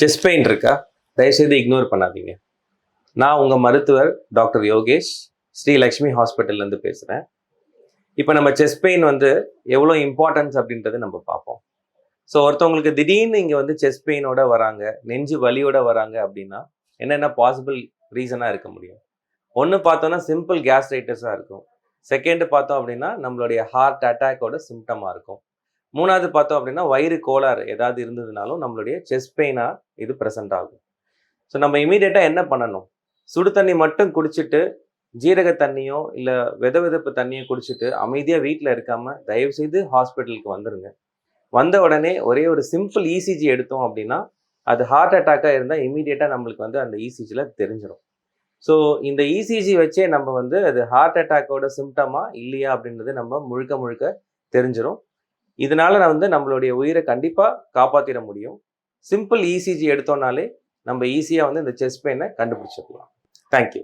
Chest pain இருக்கா? தயவுசெய்து ignore பண்ணாதீங்க. நான் உங்கள் மருத்துவர் டாக்டர் யோகேஷ் ஸ்ரீ லக்ஷ்மி ஹாஸ்பிட்டல்லேருந்து பேசுகிறேன் இப்போ நம்ம செஸ்ட் பெயின் வந்து எவ்வளோ இம்பார்ட்டன்ஸ் அப்படின்றத நம்ம பார்ப்போம். ஸோ ஒருத்தவங்களுக்கு திடீர்னு இங்கே வந்து செஸ்ட் பெயினோட வராங்க நெஞ்சு வலியோட வராங்க அப்படின்னா என்னென்ன பாசிபிள் ரீசனாக இருக்க முடியும்? ஒன்று பார்த்தோன்னா சிம்பிள் கேஸ்ட்ரைட்டஸாக இருக்கும். செகண்ட் பார்த்தோம் அப்படின்னா நம்மளுடைய ஹார்ட் அட்டாக்கோட சிம்டமாக இருக்கும். மூணாவது பார்த்தோம் அப்படின்னா வயிறு கோளாறு ஏதாவது இருந்ததுனாலும் நம்மளுடைய செஸ்ட் பெயினாக இது ப்ரெசென்ட் ஆகும். ஸோ நம்ம இமீடியட்டாக என்ன பண்ணணும்? சுடு தண்ணி மட்டும் குடிச்சிட்டு ஜீரக தண்ணியோ இல்லை வித வெதப்பு தண்ணியோ குடிச்சிட்டு அமைதியாக வீட்டில் இருக்காமல் தயவுசெய்து ஹாஸ்பிட்டலுக்கு வந்துடுங்க வந்த உடனே ஒரே ஒரு சிம்பிள் இசிஜி எடுத்தோம் அப்படின்னா அது ஹார்ட் அட்டாக்காக இருந்தால் இமீடியட்டாக நம்மளுக்கு வந்து அந்த இசிஜியில் தெரிஞ்சிடும் ஸோ இந்த இசிஜி வச்சே நம்ம வந்து அது ஹார்ட் அட்டாக்கோட சிம்டமா இல்லையா அப்படின்றது நம்ம முழுக்க முழுக்க தெரிஞ்சிடும் இதனால நான் வந்து நம்மளுடைய உயிரை கண்டிப்பாக காப்பாற்றிட முடியும். சிம்பிள் இசிஜி எடுத்தோம்னாலே நம்ம ஈஸியாக வந்து இந்த செஸ்ட் பெயினை கண்டுபிடிச்சிடலாம். தேங்க்யூ